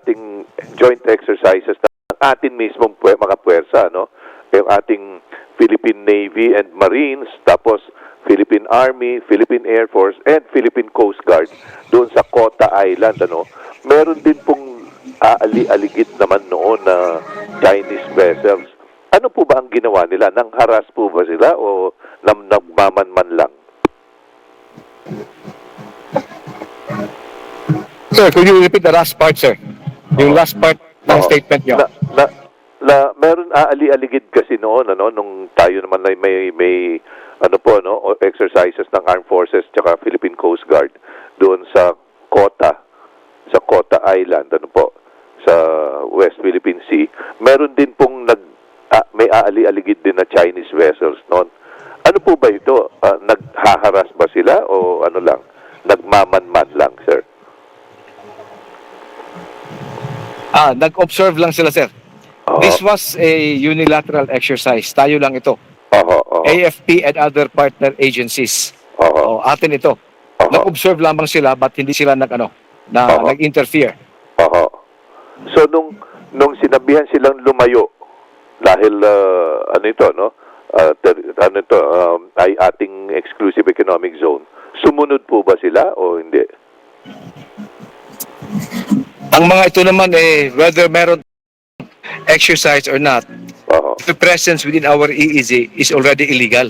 ating joint exercises ng atin mismong mga puwersa, no? Yung ating Philippine Navy and Marines, tapos Philippine Army, Philippine Air Force, and Philippine Coast Guard doon sa Kota Island, ano? Meron din pong aali-aligid naman noon na Chinese vessels. Ano po ba ang ginawa nila? Nang haras po ba sila o nam nagmamanman lang? Sir, could you repeat the last part, sir? Yung last part ng Oo. statement nyo. Na, na, na, meron aali-aligid kasi noon, ano, nung tayo naman ay may, may, ano po, no, exercises ng Armed Forces tsaka Philippine Coast Guard doon sa Kota, sa Kota Island, ano po, sa West Philippine Sea. Meron din pong nag, ah, may aali-aligid din na Chinese vessels noon. Ano po ba ito? Ah, naghaharas ba sila o ano lang? Nagmamanman lang, sir? Ah, nag-observe lang sila, sir. Oo. This was a unilateral exercise. Tayo lang ito. Oho, oho, AFP and other partner agencies. oho, O, atin ito. oho. Nag-observe lamang sila but hindi sila nag, ano, na, Oo. nag-interfere. Oo. So nung nung sinabihan silang lumayo dahil ah, ano ito no? Ah, ter- ano ito um, ay ating exclusive economic zone. Sumunod po ba sila o hindi? Ang mga ito naman, eh, whether meron exercise or not, Oo. the presence within our EEZ is already illegal.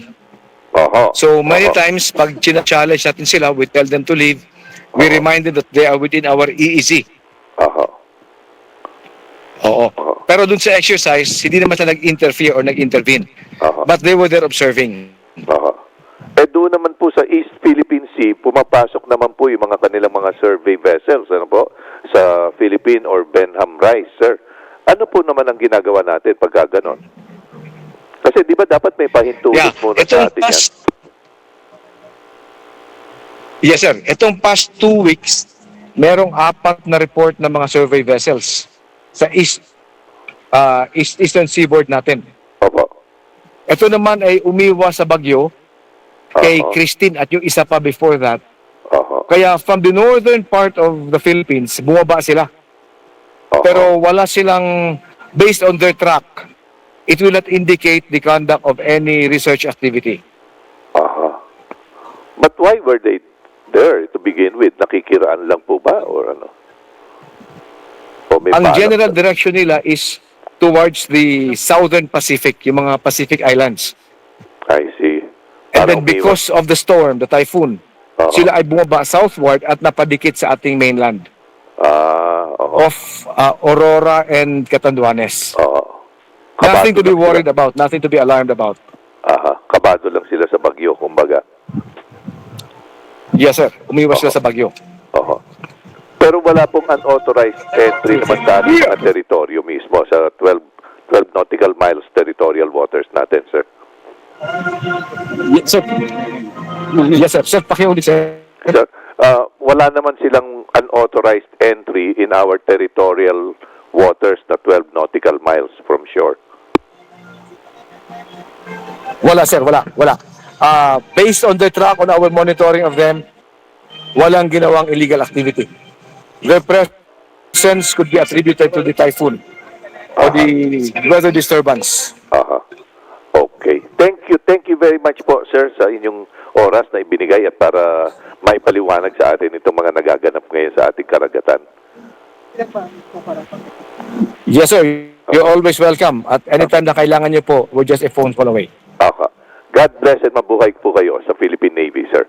Oo. So many Oo. times, pag challenge natin sila, we tell them to leave. We Oo. remind them that they are within our EEZ. Oo. Oo. Pero dun sa exercise, hindi naman sila nag-interfere or nag-intervene. Oo. But they were there observing. Oo. Eh doon naman po sa East Philippine Sea, pumapasok naman po yung mga kanilang mga survey vessels, ano po, sa Philippine or Benham Rice, sir. Ano po naman ang ginagawa natin pagka ganon? Kasi di ba dapat may pahintulot Yeah. muna sa Itong atin yan? past... Yes, sir. Itong past two weeks, merong apat na report ng mga survey vessels sa east, ah, east eastern seaboard natin. Opo. Ito naman ay umiwas sa bagyo kay Oo. Christine at yung isa pa before that. Oho. Kaya from the northern part of the Philippines, bumaba sila. Oho. Pero wala silang, based on their track, it will not indicate the conduct of any research activity. Aha. But why were they there to begin with? Nakikiraan lang po ba or ano? O may Ang general direction nila is towards the southern Pacific, yung mga Pacific Islands. I see. Then because of the storm, the typhoon, Oo. sila ay bumaba southward at napadikit sa ating mainland Ah, oo. of uh, Aurora and Catanduanes. Oo. Nothing to be worried sila. about, nothing to be alarmed about. Aha. Kabado lang sila sa bagyo, kumbaga. Yes, sir. Umiwas sila sa bagyo. Oo. Pero wala pong unauthorized entry naman sa ating mga teritoryo mismo sa 12, 12 nautical miles territorial waters natin, sir. Yes, sir. Yes, sir. Sir, pakiulit, sir. Sir, ah, wala naman silang unauthorized entry in our territorial waters na 12 nautical miles from shore. Wala, sir. Wala. Wala. Uh, based on the track on our monitoring of them, walang ginawang illegal activity. Their presence could be attributed to the typhoon or the weather disturbance. Aha. Okay. Thank you. Thank you very much po, sir, sa inyong oras na ibinigay at para maipaliwanag sa atin itong mga nagaganap ngayon sa ating karagatan. Yes, sir. You're always welcome. At anytime na kailangan niyo po, we're just a phone call away. Aha. God bless and mabuhay po kayo sa Philippine Navy, sir.